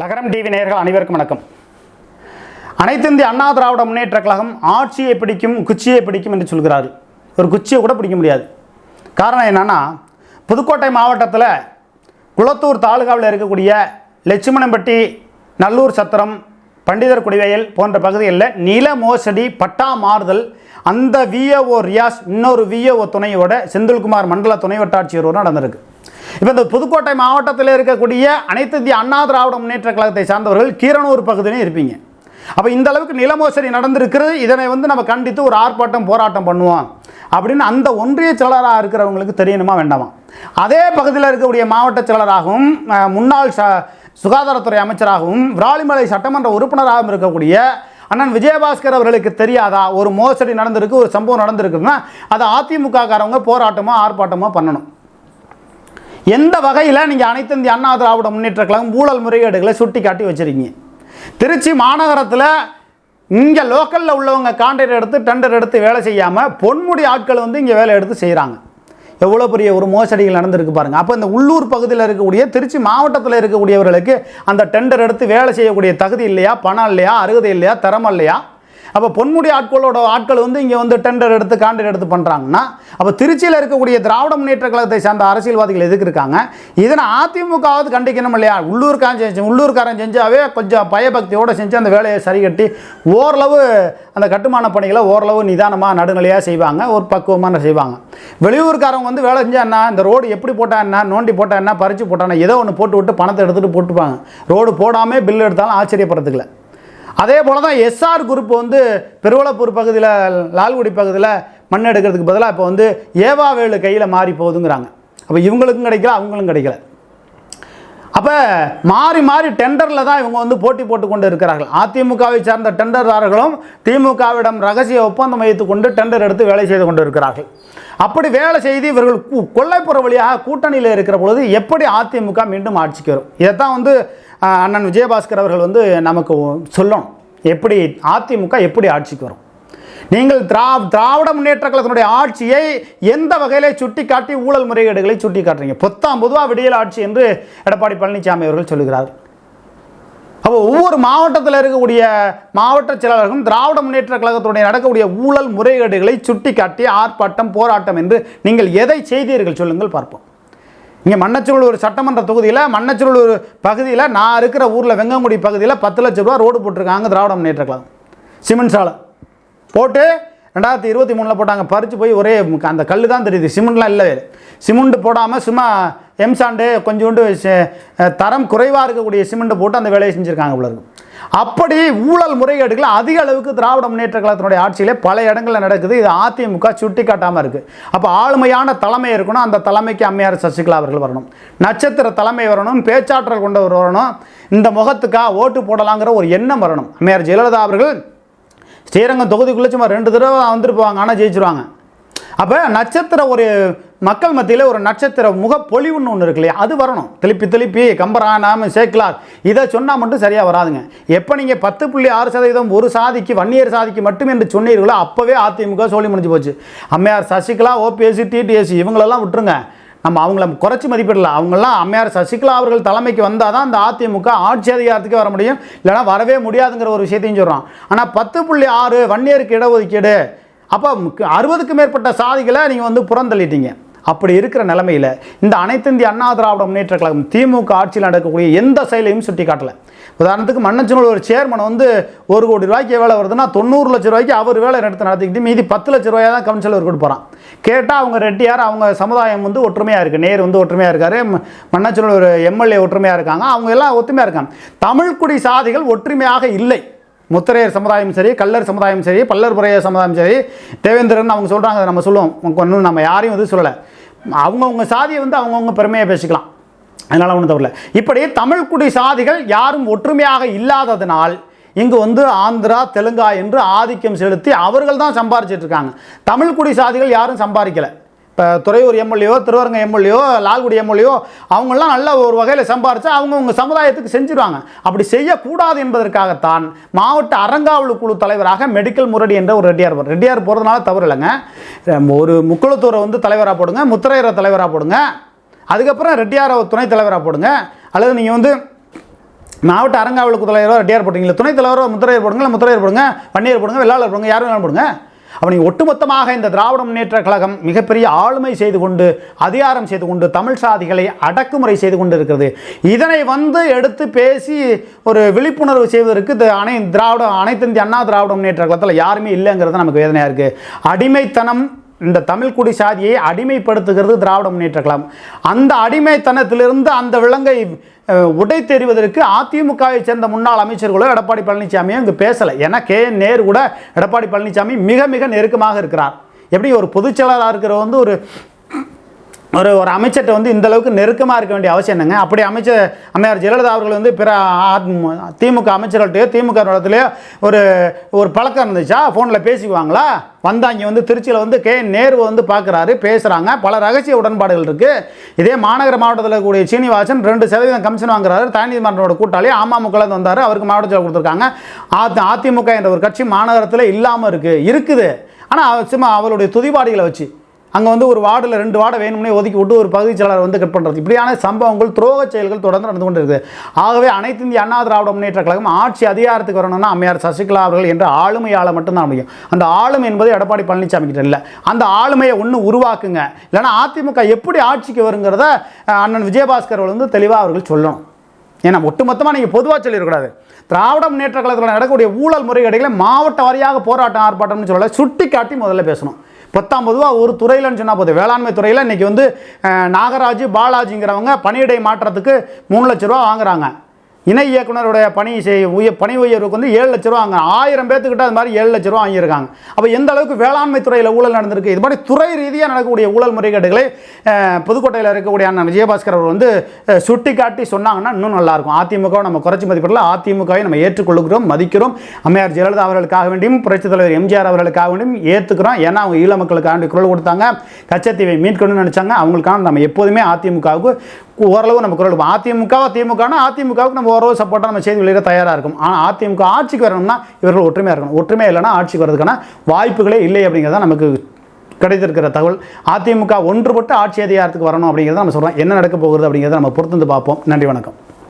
லகரம் டிவி நேயர்கள் அனைவருக்கும் வணக்கம். அனைத்து இந்திய அண்ணா திராவிட முன்னேற்ற கழகம் ஆட்சியை பிடிக்கும் குச்சியை பிடிக்கும் என்று சொல்கிறார் ஒரு குச்சியை கூட பிடிக்க முடியாது. காரணம் என்னன்னா புதுக்கோட்டை மாவட்டத்தில் குளத்தூர் தாலுகாவில் இருக்கக்கூடிய லட்சுமணம்பட்டி நல்லூர் சத்திரம் பண்டிதர் குடிவயல் போன்ற பகுதிகளில் நில மோசடி பட்டா மாறுதல் அந்த விஏஓ ரியாஸ் இன்னொரு விஏஓ துணையோட செந்தில்குமார் மண்டல துணை வட்டாட்சியரோடு நடந்திருக்கு. இப்போ இந்த புதுக்கோட்டை மாவட்டத்தில் இருக்கக்கூடிய அனைத்து இந்திய அண்ணா திராவிட முன்னேற்ற கழகத்தை சார்ந்தவர்கள் கீரனூர் பகுதியிலையும் இருப்பீங்க. அப்போ இந்த அளவுக்கு நிலமோசடி நடந்திருக்கிறது. இதனை வந்து நம்ம கண்டித்து ஒரு ஆர்ப்பாட்டம் போராட்டம் பண்ணுவோம். அப்படின்னு அந்த ஒன்றிய செயலராக இருக்கிறவங்களுக்கு தெரியணுமா வேண்டாமா? அதே பகுதியில் இருக்கக்கூடிய மாவட்ட செயலராகவும் முன்னாள் ச சுகாதாரத்துறை அமைச்சராகவும் விராலிமலை சட்டமன்ற உறுப்பினராகவும் இருக்கக்கூடிய அண்ணன் விஜயபாஸ்கர் அவர்களுக்கு தெரியாதா? ஒரு மோசடி நடந்திருக்கு ஒரு சம்பவம் நடந்திருக்குன்னா அதை அதிமுக காரவங்க போராட்டமோ ஆர்ப்பாட்டமோ பண்ணணும். எந்த வகையில் நீங்கள் அனைத்து இந்திய அண்ணா திராவிட முன்னேற்ற கழகம் ஊழல் முறைகேடுகளை சுட்டி காட்டி வச்சிருக்கீங்க? திருச்சி மாநகரத்தில் இங்கே லோக்கலில் உள்ளவங்க கான்ட்ராக்ட் எடுத்து டெண்டர் எடுத்து வேலை செய்யாமல் பொன்முடி ஆட்கள் வந்து இங்கே வேலை எடுத்து செய்கிறாங்க எவ்வளோ பெரிய ஒரு மோசடிகள் நடந்திருக்கு பாருங்கள் அப்போ இந்த உள்ளூர் பகுதியில் இருக்கக்கூடிய திருச்சி மாவட்டத்தில் இருக்கக்கூடியவர்களுக்கு அந்த டெண்டர் எடுத்து வேலை செய்யக்கூடிய தகுதி இல்லையா பணம் இல்லையா அருகதை இல்லையா திறமை இல்லையா? அப்போ பொன்முடி ஆட்களோட ஆட்கள் வந்து இங்கே வந்து டெண்டர் எடுத்து கான்ட்ராக்ட் எடுத்து பண்ணுறாங்கன்னா அப்போ திருச்சியில் இருக்கக்கூடிய திராவிட முன்னேற்ற கழகத்தை சார்ந்த அரசியல்வாதிகள் எதுக்கு இருக்காங்க? இதனை அதிமுகவாவது கண்டிக்கணும் இல்லையா? உள்ளூர்காரன் செஞ்சு உள்ளூர்காரன் செஞ்சாவே கொஞ்சம் பயபக்தியோடு செஞ்சு அந்த வேலையை சரி கட்டி ஓரளவு அந்த கட்டுமான பணிகளை ஓரளவு நிதானமாக நடுநிலையாக செய்வாங்க ஒரு பக்குவமான செய்வாங்க. வெளியூர்காரங்க வந்து வேலை செஞ்சா என்ன? இந்த ரோடு எப்படி போட்டால் என்ன? நோண்டி போட்டால் என்ன? பறித்து போட்டால் ஏதோ ஒன்று போட்டு விட்டு பணத்தை எடுத்துகிட்டு போட்டுப்பாங்க. ரோடு போடாமல் பில் எடுத்தாலும் ஆச்சரியப்படுறதுக்கு இல்லை. அதே போல் தான் எஸ்ஆர் குரூப் வந்து பெருவளப்பூர் பகுதியில் லால்குடி பகுதியில் மண் எடுக்கிறதுக்கு பதிலாக இப்போ வந்து ஏவாவேலு கையில் மாறி போகுதுங்கிறாங்க. அப்போ இவங்களுக்கும் கிடைக்கல அவங்களும் கிடைக்கல. அப்போ மாறி மாறி டெண்டரில் தான் இவங்க வந்து போட்டி போட்டு கொண்டு இருக்கிறார்கள். அதிமுகவை சார்ந்த டெண்டர்தாரர்களும் திமுகவிடம் ரகசிய ஒப்பந்தம் வைத்து கொண்டு டெண்டர் எடுத்து வேலை செய்து கொண்டு இருக்கிறார்கள். அப்படி வேலை செய்து இவர்கள் கொள்ளைப்புற வழியாக கூட்டணியில் இருக்கிற பொழுது எப்படி அதிமுக மீண்டும் ஆட்சிக்கு வரும்? இதைத்தான் வந்து அண்ணன் விஜயபாஸ்கர் அவர்கள் வந்து நமக்கு சொல்லணும். எப்படி அதிமுக எப்படி ஆட்சிக்கு வரும்? நீங்கள் திரா திராவிட முன்னேற்ற கழகத்தினுடைய ஆட்சியை எந்த வகையிலே சுட்டி காட்டி ஊழல் முறைகேடுகளை சுட்டி காட்டுறீங்க பொத்தாம் பொதுவாக விடியல் ஆட்சி என்று எடப்பாடி பழனிசாமி அவர்கள் சொல்லுகிறார். அப்போ ஒவ்வொரு மாவட்டத்தில் இருக்கக்கூடிய மாவட்ட செயலாளர்களும் திராவிட முன்னேற்ற கழகத்துடைய நடக்கக்கூடிய ஊழல் முறைகேடுகளை சுட்டி காட்டி ஆர்ப்பாட்டம் போராட்டம் என்று நீங்கள் எதை செய்தீர்கள்? சொல்லுங்கள் பார்ப்போம். இங்கே மண்ணச்சூழல் சட்டமன்ற தொகுதியில் மண்ணச்சூழல் பகுதியில் நான் இருக்கிற ஊரில் வெங்கங்குடி பகுதியில் பத்து லட்ச ரூபா ரோடு போட்டிருக்காங்க திராவிட முன்னேற்ற கழகம். சிமெண்ட் சாலை. போட்டு ரெண்டாயிரத்தி இருபத்தி மூணில் போட்டாங்க. பறித்து போய் ஒரே அந்த கல் தான் தெரியுது. சிமெண்ட்லாம் இல்லை. சிமெண்ட் போடாமல் சும்மா எம்சாண்டு கொஞ்சோண்டு தரம் குறைவாக இருக்கக்கூடிய சிமெண்ட்டை போட்டு அந்த வேலையை செஞ்சுருக்காங்க இவ்வளோ அப்படி ஊழல் முறைகேடுகள் அதிக அளவுக்கு திராவிட முன்னேற்ற கழகத்தினுடைய ஆட்சியிலே பல இடங்களில் நடக்குது. இது அதிமுக சுட்டி காட்டாமல் இருக்குது அப்போ ஆளுமையான தலைமை இருக்கணும். அந்த தலைமைக்கு அம்மையார் சசிகலா அவர்கள் வரணும். நட்சத்திர தலைமை வரணும். பேச்சாற்றல் கொண்டவர் வரணும். இந்த முகத்துக்கா ஓட்டு போடலாங்கிற ஒரு எண்ணம் வரணும். அம்மையார் ஜெயலலிதா அவர்கள் ஸ்ரீரங்கம் தொகுதிக்குள்ளே சும்மா ரெண்டு தடவை வந்துருப்பாங்க. ஆனால் ஜெயிச்சிருவாங்க. அப்போ நட்சத்திர ஒரு மக்கள் மத்தியில் ஒரு நட்சத்திர முகப்பொலிவுன்னு ஒன்று இருக்கு இல்லையா? அது வரணும். திருப்பி திருப்பி கம்பரானாம சேக்கலார். இதை சொன்னால் மட்டும் சரியாக வராதுங்க. எப்போ நீங்கள் பத்து புள்ளி ஆறு சதவீதம் ஒரு சாதிக்கு வன்னியர் சாதிக்கு மட்டும் என்று சொன்னீர்களோ அப்போவே அதிமுக சொல்லி முடிஞ்சு போச்சு. அம்மையார் சசிகலா ஓபிஎஸ்சி டிடிஎஸ்சி இவங்களெல்லாம் விட்டுருங்க. நம்ம அவங்கள குறைச்சி மதிப்பிடலாம் அவங்களாம் அம்மையார் சசிகலா அவர்கள் தலைமைக்கு வந்தால் தான் அந்த அதிமுக ஆட்சி அதிகாரத்துக்கு வர முடியும். இல்லைனா வரவே முடியாதுங்கிற ஒரு விஷயத்தையும் சொல்கிறோம் ஆனால் பத்து புள்ளி ஆறு வன்னியருக்கு இடஒதுக்கீடு. அப்போ அறுபதுக்கு மேற்பட்ட சாதிகளை நீங்கள் வந்து புறந்தள்ளிட்டீங்க. அப்படி இருக்கிற நிலைமையில் இந்த அனைத்து இந்திய அண்ணா திராவிட முன்னேற்ற கழகம் திமுக ஆட்சியில் நடக்கக்கூடிய எந்த செயலையும் சுட்டி காட்டலை. உதாரணத்துக்கு மன்னச்சனூர் ஒரு சேர்மன் வந்து ஒரு கோடி ரூபாய்க்கு வேலை வருதுன்னா தொண்ணூறு லட்ச ரூபாய்க்கு அவர் வேலை நடத்த நடத்திக்கிட்டு மீதி பத்து லட்ச ரூபாய் தான் கவுன்சிலர் கொடுப்பாரான் கேட்டால் அவங்க ரெட்டியார் அவங்க சமுதாயம் வந்து ஒற்றுமையாக இருக்குது நேர் வந்து ஒற்றுமையாக இருக்காரு. மன்னச்சனூர் ஒரு எம்எல்ஏ ஒற்றுமையாக இருக்காங்க. அவங்க எல்லாம் ஒற்றுமையாக இருக்காங்க. தமிழ்குடி சாதிகள் ஒற்றுமையாக இல்லை. முத்திரையர் சமுதாயம் சரி கல்லர் சமுதாயம் சரி பல்லர் புறைய சமுதாயம் சரி தேவேந்திரன் அவங்க சொல்கிறாங்க அதை நம்ம சொல்லுவோம். ஒன்றும் நம்ம யாரையும் வந்து சொல்லலை. அவங்கவுங்க சாதியை வந்து அவங்கவுங்க பெருமையாக பேசிக்கலாம். அதனால் ஒன்றும் தவிர இப்படி தமிழ்குடி சாதிகள் யாரும் ஒற்றுமையாக இல்லாததினால் இங்கு வந்து ஆந்திரா தெலுங்கா என்று ஆதிக்கம் செலுத்தி அவர்கள் தான் சம்பாரிச்சிட்ருக்காங்க தமிழ்குடி சாதிகள் யாரும் சம்பாதிக்கலை. இப்போ துறையூர் எம்எல்ஏவோ திருவரங்க எம்எல்ஏயோ லால்குடி எம்எல்ஏயோ அவங்கெல்லாம் நல்ல ஒரு வகையில் சம்பாரித்து அவங்கவுங்க சமுதாயத்துக்கு செஞ்சுருவாங்க. அப்படி செய்யக்கூடாது என்பதற்காகத்தான் மாவட்ட அறங்காவல் குழு தலைவராக மெடிக்கல் முரடி என்ற ஒரு ரெட்டியார் போகிறார் ரெட்டியார் போகிறதுனால தவறு இல்லைங்க. ஒரு முக்குளத்தூரை வந்து தலைவராக போடுங்க முத்திரையரை தலைவராக போடுங்க அதுக்கப்புறம் ரெட்டியாரை துணைத் தலைவராக போடுங்க. அல்லது நீங்கள் வந்து மாவட்ட அறங்காவலுக்கு தலைவரோ ரெட்டியார் போட்டீங்களா துணைத் தலைவரோ முத்திரையர் போடுங்க முத்திரையர் போடுங்க பன்னீர் போடுங்க வெள்ளாளர் போடுங்க யாரும் வேணாலும் போடுங்க. அவனை ஒட்டுமொத்தமாக இந்த திராவிட முன்னேற்ற கழகம் மிகப்பெரிய ஆளுமை செய்து கொண்டு அதிகாரம் செய்து கொண்டு தமிழ் சாதிகளை அடக்குமுறை செய்து கொண்டு இருக்கிறது இதனை வந்து எடுத்து பேசி ஒரு விழிப்புணர்வு செய்வதற்கு இந்த அனை திராவிட அனைத்து இந்திய அண்ணா திராவிட முன்னேற்ற கழகத்தில் யாருமே இல்லைங்கிறது நமக்கு வேதனையாக இருக்குது அடிமைத்தனம் இந்த தமிழ்குடி சாதியை அடிமைப்படுத்துகிறது திராவிட முன்னேற்ற கழகம். அந்த அடிமைத்தனத்திலிருந்து அந்த விலங்கை உடைத்தெறிவதற்கு உடை தெரிவதற்கு அதிமுகவை சேர்ந்த முன்னாள் அமைச்சர்களோ எடப்பாடி பழனிசாமியும் இங்கு பேசலை. ஏன்னா கே. என். நேரு கூட எடப்பாடி பழனிசாமி மிக மிக நெருக்கமாக இருக்கிறார். எப்படி ஒரு பொதுச்செயலாளராக இருக்கிற வந்து ஒரு ஒரு ஒரு அமைச்சர்கிட்ட வந்து இந்த அளவுக்கு நெருக்கமாக இருக்க வேண்டிய அவசியம் என்னங்க? அப்படி அமைச்சர் அம்மையார் ஜெயலலிதா அவர்கள் வந்து பிற திமுக அமைச்சர்கள்ட்டையோ திமுக இடத்துலையோ ஒரு ஒரு பழக்கம் இருந்துச்சா? ஃபோனில் பேசிக்குவாங்களா? வந்தாங்க வந்து திருச்சியில் வந்து கே நேரு வந்து பார்க்குறாரு பேசுகிறாங்க பல ரகசிய உடன்பாடுகள் இருக்குது இதே மாநகர மாவட்டத்தில் கூடிய சீனிவாசன் ரெண்டு சதவீதம் கமிஷன் வாங்குறாரு. தனிநீதிமன்றோட கூட்டாளி அமமுகலேருந்து வந்தார். அவருக்கு மாவட்டத்தில் கொடுத்துருக்காங்க. அதிமுக என்ற ஒரு கட்சி மாநகரத்தில் இல்லாமல் இருக்குது இருக்குது. ஆனால் சும்மா அவளுடைய துதிபாடிகளை வச்சு அங்கே வந்து ஒரு வார்டில் ரெண்டு வார்டை வேணும்னே ஒதுக்கி விட்டு ஒரு பகுதி செயலாளர் வந்து கட் பண்ணுறது இப்படியான சம்பவங்கள் துரோக செயல்கள் தொடர்ந்து நடந்து கொண்டு இருக்குது ஆகவே அனைத்து இந்திய அண்ணா திராவிட முன்னேற்ற கழகம் ஆட்சி அதிகாரத்துக்கு வரணும்னா அம்மையார் சசிகலா அவர்கள் என்ற ஆளுமையால் மட்டும்தான் முடியும் அந்த ஆளுமை என்பது எடப்பாடி பழனிசாமி கிட்ட இல்லை. அந்த ஆளுமையை ஒன்று உருவாக்குங்க. இல்லைன்னா அதிமுக எப்படி ஆட்சிக்கு வருங்கிறத அண்ணன் விஜயபாஸ்கர் அவர்கள் வந்து தெளிவாக அவர்கள் சொல்லணும். ஏன்னா ஒட்டுமொத்தமாக நீங்கள் பொதுவாக சொல்லிடக்கூடாது திராவிட முன்னேற்ற கழகத்தில் நடக்கக்கூடிய ஊழல் முறைகேடுகளை மாவட்ட வாரியாக போராட்டம் ஆர்ப்பாட்டம்னு சொல்லலை சுட்டி காட்டி முதல்ல பேசணும். பத்தாம் பொதுவாக ஒரு துறையிலன்னு சொன்னால் போதும். வேளாண்மை துறையில் இன்றைக்கி வந்து நாகராஜ் பாலாஜிங்கிறவங்க பணியிடை மாற்றத்துக்கு மூணு லட்ச ரூபா வாங்குறாங்க. இணை இயக்குனருடைய பணி செய் உய பணி உயர்வுக்கு வந்து ஏழு லட்ச ரூபா வாங்க ஆயிரம் பேர்த்துக்கிட்ட அது மாதிரி ஏழு லட்ச ரூபா வாங்கியிருக்காங்க. அப்போ எந்த அளவுக்கு வேளாண்மை துறையில் ஊழல் நடந்திருக்கு? இது மாதிரி துறை ரீதியாக நடக்கக்கூடிய ஊழல் முறைகேடுகளை புதுக்கோட்டையில் இருக்கக்கூடிய அண்ணன் விஜயபாஸ்கர் அவர் வந்து சுட்டி காட்டி சொன்னாங்கன்னா இன்னும் நல்லாயிருக்கும். அதிமுகவை நம்ம குறைச்சி மதிப்பிடல. அதிமுகவை நம்ம ஏற்றுக்கொள்கிறோம் மதிக்கிறோம். அம்மையார் ஜெயலலிதா அவர்களுக்காக வேண்டியும் புரட்சித் தலைவர் எம்ஜிஆர் அவர்களுக்காக வேண்டியும் ஏற்றுக்கிறோம் ஏன்னா அவங்க ஈழ மக்களுக்காக குரல் கொடுத்தாங்க. கச்சத்தீவை மீட்கணும்னு நினச்சாங்க. அவங்களுக்கான நம்ம எப்போதுமே அதிமுகவுக்கு ஓரளவு நம்ம குரல் கொடுப்போம். அதிமுகவா திமுகனா அதிமுகவுக்கு நம்ம ஓரளவு சப்போர்ட்டாக நம்ம செய்தி வெளியிட தயாராக இருக்கும். ஆனால் அதிமுக ஆட்சிக்கு வரணும்னா இவர்கள் ஒற்றுமையாக இருக்கணும். ஒற்றுமை இல்லைன்னா ஆட்சிக்கு வர்றதுக்கான வாய்ப்புகளே இல்லை அப்படிங்கிறத நமக்கு கிடைத்திருக்கிற தகவல். அதிமுக ஒன்றுபட்டு ஆட்சி அதிகாரத்துக்கு வரணும் அப்படிங்கிறத நம்ம சொல்கிறோம் என்ன நடக்க போகிறது அப்படிங்கிறத நம்ம பொறுத்து வந்து பார்ப்போம். நன்றி வணக்கம்.